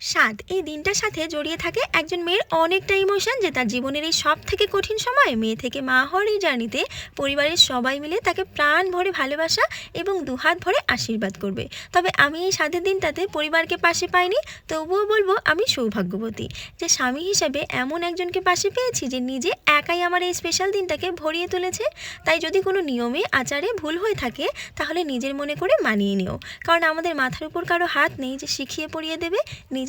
স্বাদ। এই দিনটার সাথে জড়িয়ে থাকে একজন মেয়ের অনেকটা ইমোশন যে তার জীবনের এই সব থেকে কঠিন সময়ে। মেয়ে থেকে মা হওয়ার এই জার্নিতে পরিবারের সবাই মিলে তাকে প্রাণ ভরে ভালোবাসা এবং দুহাত ভরে আশীর্বাদ করবে। তবে আমি এই স্বাদের দিনটাতে পরিবারকে পাশে পাইনি, তবুও বলব আমি সৌভাগ্যবতী। যে স্বামী হিসেবে এমন একজনকে পাশে পেয়েছি যে নিজে একাই আমার এই স্পেশাল দিনটাকে ভরিয়ে তুলেছে। তাই যদি কোনো নিয়মে, আচারে ভুল হয়ে থাকে, তাহলে নিজের মনে করে মানিয়ে নিও। কারণ আমাদের মাথার উপর কারও হাত নেই যে শিখিয়ে পড়িয়ে দেবে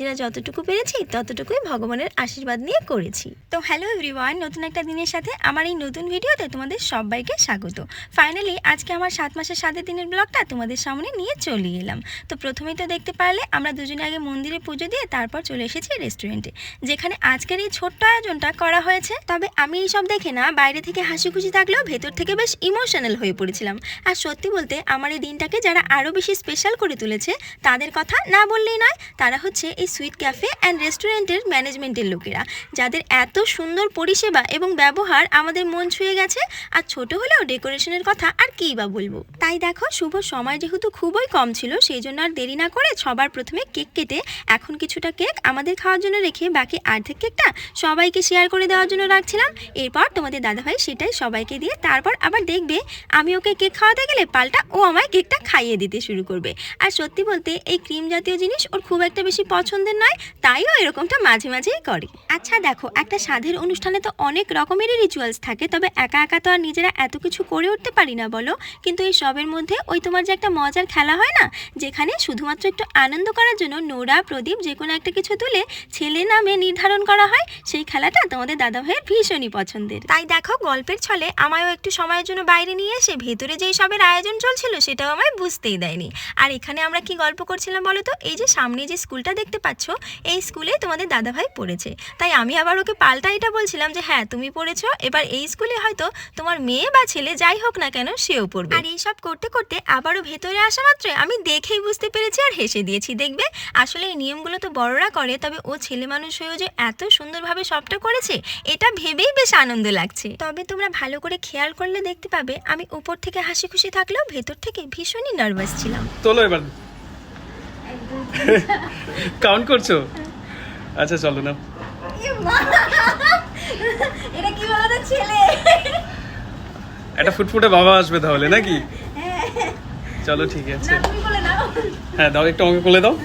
নিজেরা যতটুকু পেরেছি, ততটুকুই ভগবানের আশীর্বাদ নিয়ে করেছি। তো হ্যালো এভরিওয়ান নতুন একটা দিনের সাথে আমার এই নতুন ভিডিওতে তোমাদের সবাইকে স্বাগত। ফাইনালি আজকে আমার সাত মাসের সাতের দিনের ব্লগটা তোমাদের সামনে নিয়ে চলে এলাম। তো প্রথমেই তো দেখতে পারলে, আমরা দুজনে আগে মন্দিরে পুজো দিয়ে তারপর চলে এসেছি রেস্টুরেন্টে যেখানে আজকের এই ছোট্ট আয়োজনটা করা হয়েছে। তবে আমি এইসব দেখে না, বাইরে থেকে হাসি খুশি থাকলেও ভেতর থেকে বেশ ইমোশনাল হয়ে পড়েছিলাম। আর সত্যি বলতে, আমার এই দিনটাকে যারা আরও বেশি স্পেশাল করে তুলেছে, তাদের কথা না বললেই নয়, তারা হচ্ছে এই সুইট ক্যাফে অ্যান্ড রেস্টুরেন্টের ম্যানেজমেন্টের লোকেরা, যাদের এত সুন্দর পরিষেবা এবং ব্যবহার আমাদের মন ছুঁয়ে গেছে, আর ছোট হলেও ডেকোরেশনের কথা আর কী বা বলব। তাই দেখো, শুভ সময় যেহেতু খুবই কম ছিল, সেই জন্য আর দেরি না করে সবার প্রথমে কেক কেটে এখন কিছুটা কেক আমাদের খাওয়ার জন্য রেখে বাকি অর্ধেক কেকটা সবাইকে শেয়ার করে দেওয়ার জন্য রাখছিলাম। এরপর তোমাদের দাদাভাই সেটাই সবাইকে দিয়ে তারপর আবার দেখবে আমি ওকে কেক খাওয়াতে গেলে পাল্টা ও আমায় কেকটা খাইয়ে দিতে শুরু করবে। আর সত্যি বলতে এই ক্রিম জাতীয় জিনিস ওর খুব একটা বেশি পছন্দের নয়, তাইও এরকমটা মাঝে মাঝেই করে। আচ্ছা দেখো, একটা সাধের অনুষ্ঠানে তো অনেক রকমেরই রিচুয়ালস থাকে, তবে একা একা তো আর নিজেরা এত কিছু করে উঠতে পারি না, বলো? কিন্তু এই সবের মধ্যে ওই তোমার যে একটা মজার খেলা হয় না, যেখানে শুধুমাত্র একটু আনন্দ করার জন্য নোরা, প্রদীপ যে কোনো একটা কিছু তুলে ছেলে নামে নির্ধারণ করা হয়, সেই খেলাটা তোমাদের দাদা ভাইয়ের ভীষণই পছন্দের। তাই দেখো, গল্পের ছলে আমায়ও একটু সময়ের জন্য বাইরে নিয়ে এসে ভেতরে যেই সবের আয়োজন চলছিল সেটাও আমায় বুঝতেই দেয়নি। আর এখানে আমরা কি গল্প করছিলাম বলো তো? এই যে সামনে যে স্কুলটা দেখতে পাচ্ছ এই স্কুলে তোমাদের দাদাভাই পড়েছে। তাই আমি আবার ওকে পাল্টা এটা বলছিলাম যে হ্যাঁ তুমি পড়েছো, এবার এই স্কুলে হয়তো তোমার মেয়ে বা ছেলে যাই হোক না কেন, সেও পড়বে। আর এইসব করতে করতে আবারও ভেতরে আসা মাত্র আমি দেখেই বুঝতে পেরেছি আর হেসে দিয়েছি। দেখবে, আসলে এই নিয়মগুলো তো বড়রা করে, তবে ও ছেলে মানুষ হয়েও যে এত সুন্দরভাবে সবটা করেছে, এটা ভেবেই বেশ আনন্দ লাগছে। তবে তোমরা ভালো করে খেয়াল করলে দেখতে পাবে, আমি উপর থেকে হাসি খুশি থাকলেও ভেতর থেকে ভীষণই নার্ভাস ছিলাম। তোলো এবার। কাউন্ট করছ? আচ্ছা চলো না এটা কি বলো ছেলে? একটা ফুটফুটে বাবা আসবে তাহলে নাকি? চলো ঠিক আছে। হ্যাঁ দাও একটু আমাকে কোলে দাও।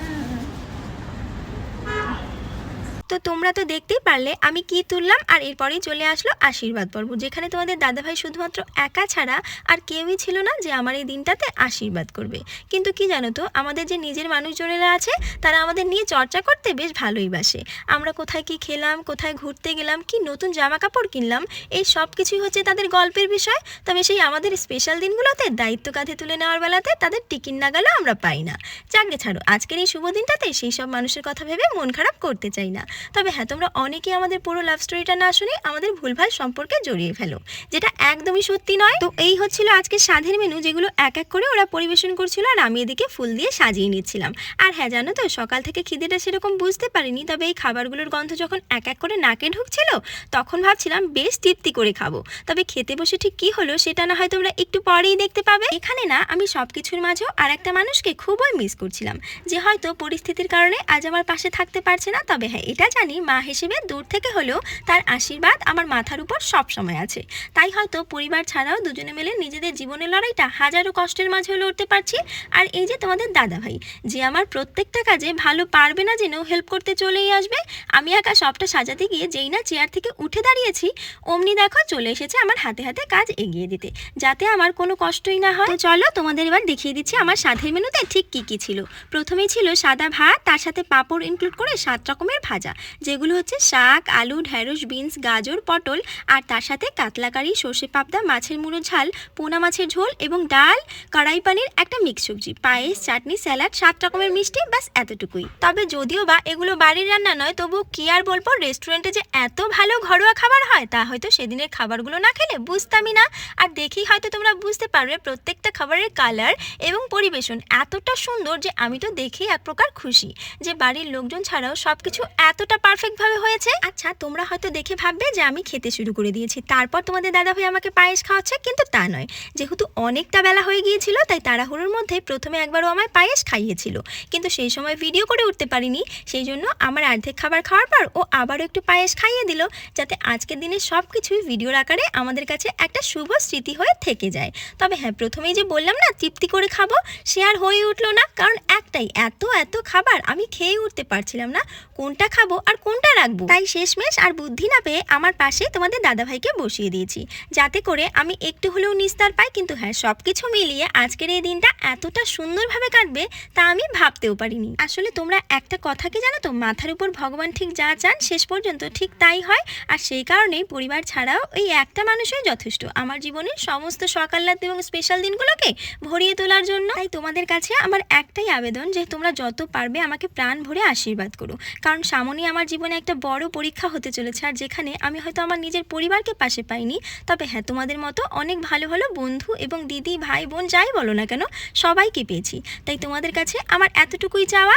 তো তোমরা তো দেখতেই পারলে, আমি কি তুললাম আর এরপরেই চলে আসলো আশীর্বাদ পর্ব, যেখানে তোমাদের দাদাভাই শুধুমাত্র একা ছাড়া আর কেউই ছিল না যে আমার এই দিনটাতে আশীর্বাদ করবে। কিন্তু কি জানো তো, আমাদের যে নিজের মানুষজনেরা আছে, তারা আমাদের নিয়ে চর্চা করতে বেশ ভালোই বাসে। আমরা কোথায় কি খেলাম, কোথায় ঘুরতে গেলাম, কি নতুন জামা কাপড় কিনলাম, এই সব কিছুই হচ্ছে তাদের গল্পের বিষয়। তবে সেই আমাদের স্পেশাল দিনগুলোতে দায়িত্ব কাঁধে তুলে নেওয়ার বেলাতে তাদের টিকিন নাগালও আমরা পাই না। যাকে ছাড়ো, আজকের এই শুভ দিনটাতে সেই সব মানুষের কথা ভেবে মন খারাপ করতে চাই না। তবে হ্যাঁ তোমরা অনেকেই আমাদের পুরো লাভ স্টোরিটা না শুনে আমাদের ভুলভাল সম্পর্কে জড়িয়ে ফেলো, যেটা একদমই সত্যি নয়। তো এই হচ্ছিল আজকে স্বাদের মেনু যেগুলো এক এক করে ওরা পরিবেশন করছিল আর আমি এদিকে ফুল দিয়ে সাজিয়ে নিচ্ছিলাম। আর হ্যাঁ জানো তো, সকাল থেকে খিদেটা সেরকম বুঝতে পারিনি, তবে এই খাবারগুলোর গন্ধ যখন এক এক করে নাকে ঢুকছিল, তখন ভাবছিলাম বেশ তৃপ্তি করে খাব। তবে খেতে বসে ঠিক কি হলো, সেটা না হয় তোমরা একটু পরেই দেখতে পাবে। এখানে না, আমি সব কিছুর মাঝেও আর একটা মানুষকে খুবই মিস করছিলাম, যে হয়তো পরিস্থিতির কারণে আজ আমার পাশে থাকতে পারছে না, তবে হ্যাঁ এটা জানি মা হিসেবে দূর থেকে হলেও তার আশীর্বাদ আমার মাথার উপর সব সময় আছে। তাই হয়তো পরিবার ছাড়াও দুজনে মিলে নিজেদের জীবনের লড়াইটা হাজারো কষ্টের মাঝেও লড়তে পারছি। আর এই যে তোমাদের দাদা ভাই যে আমার প্রত্যেকটা কাজে ভালো পারবে না জেনেও হেল্প করতে চলেই আসবে, আমি একা সবটা সাজাতে গিয়ে যেই না চেয়ার থেকে উঠে দাঁড়িয়েছি, অমনি দেখো চলে এসেছে আমার হাতে হাতে কাজ এগিয়ে দিতে, যাতে আমার কোনো কষ্টই না হয়। চলো তোমাদের এবার দেখিয়ে দিচ্ছি আমার সাধের মেনুতে ঠিক কি কি ছিল। প্রথমেই ছিল সাদা ভাত, তার সাথে পাঁপড় ইনক্লুড করে সাত রকমের ভাজা। যেগুলো হচ্ছে শাক, আলু, ঢ্যাঁড়স, বিনস, গাজর, পটল আর তার সাথে কাতলা কারি, সর্ষে পাবদা, মাছের মুড়ো ঝাল, পোনা মাছের ঝোল এবং ডাল, কড়াই পানির একটা মিক্স সবজি, পায়েস, চাটনি, স্যালাড, সাত রকমের মিষ্টি, ব্যাস এতটুকুই। তবে যদিও বা এগুলো বাড়ির রান্না নয় তবু কি আর বলব রেস্টুরেন্টে যে এত ভালো ঘরোয়া খাবার হয়, তা হয়তো সেদিনের খাবারগুলো না খেলে বুঝতামই না। আর দেখেই হয়তো তোমরা বুঝতে পারবে, প্রত্যেকটা খাবারের কালার এবং পরিবেশন এতটা সুন্দর যে আমি তো দেখেই এক প্রকার খুশি যে বাড়ির লোকজন ছাড়াও সব কিছু এত কতটা পারফেক্টভাবে হয়েছে। আচ্ছা তোমরা হয়তো দেখে ভাববে যে আমি খেতে শুরু করে দিয়েছি। তারপর তোমাদের দাদা ভাই আমাকে পায়েস খাওয়াচ্ছে, কিন্তু তা নয়। যেহেতু অনেকটা বেলা হয়ে গিয়েছিল, তাই তাড়াহুড়োর মধ্যে প্রথমে একবারও আমায় পায়েস খাইয়েছিল। কিন্তু সেই সময় ভিডিও করে উঠতে পারিনি, সেই জন্য আমার অর্ধেক খাবার খাওয়ার পর ও আবারও একটু পায়েস খাইয়ে দিল, যাতে আজকের দিনে সব কিছুই ভিডিওর আকারে আমাদের কাছে একটা শুভ স্মৃতি হয়ে থেকে যায়। তবে হ্যাঁ প্রথমেই যে বললাম না, তৃপ্তি করে খাব, সে আর হয়ে উঠল না। কারণ একটাই, এত এত খাবার আমি খেয়ে উঠতে পারছিলাম না। কোনটা খাব আর কোনটা রাখব? তাই শেষমেশ আর বুদ্ধি না পেয়ে আমার পাশে তোমাদের দাদাভাইকে বসিয়ে দিয়েছি। যাতে করে আমি একটু হলেও নিস্তার পাই, কিন্তু হ্যাঁ সব কিছু মিলিয়ে আজকের এই দিনটা এতটা সুন্দরভাবে কাটবে তা আমি ভাবতেও পারিনি। আসলে তোমরা একটা কথা কি জানো তো? মাথার উপর ভগবান ঠিক যা চান শেষ পর্যন্ত ঠিক তাই হয়। আর সেই কারণেই পরিবার ছাড়াও এই একটা মানুষই যথেষ্ট। আমার জীবনের সমস্ত সকাল্লাদ এবং স্পেশাল দিনগুলোকে ভরিয়ে তোলার জন্য তাই তোমাদের কাছে আমার একটাই আবেদন যে তোমরা যত পারবে আমাকে প্রাণ ভরে আশীর্বাদ করো। কারণ সামনে আমার জীবনে একটা বড় পরীক্ষা হতে চলেছে আর যেখানে আমি হয়তো আমার নিজের পরিবারকে পাশে পাইনি। তবে হ্যাঁ তোমাদের মতো অনেক ভালো ভালো বন্ধু এবং দিদি, ভাই, বোন যাই বলো না কেন, সবাইকে পেয়েছি। তাই তোমাদের কাছে আমার এতটুকুই চাওয়া।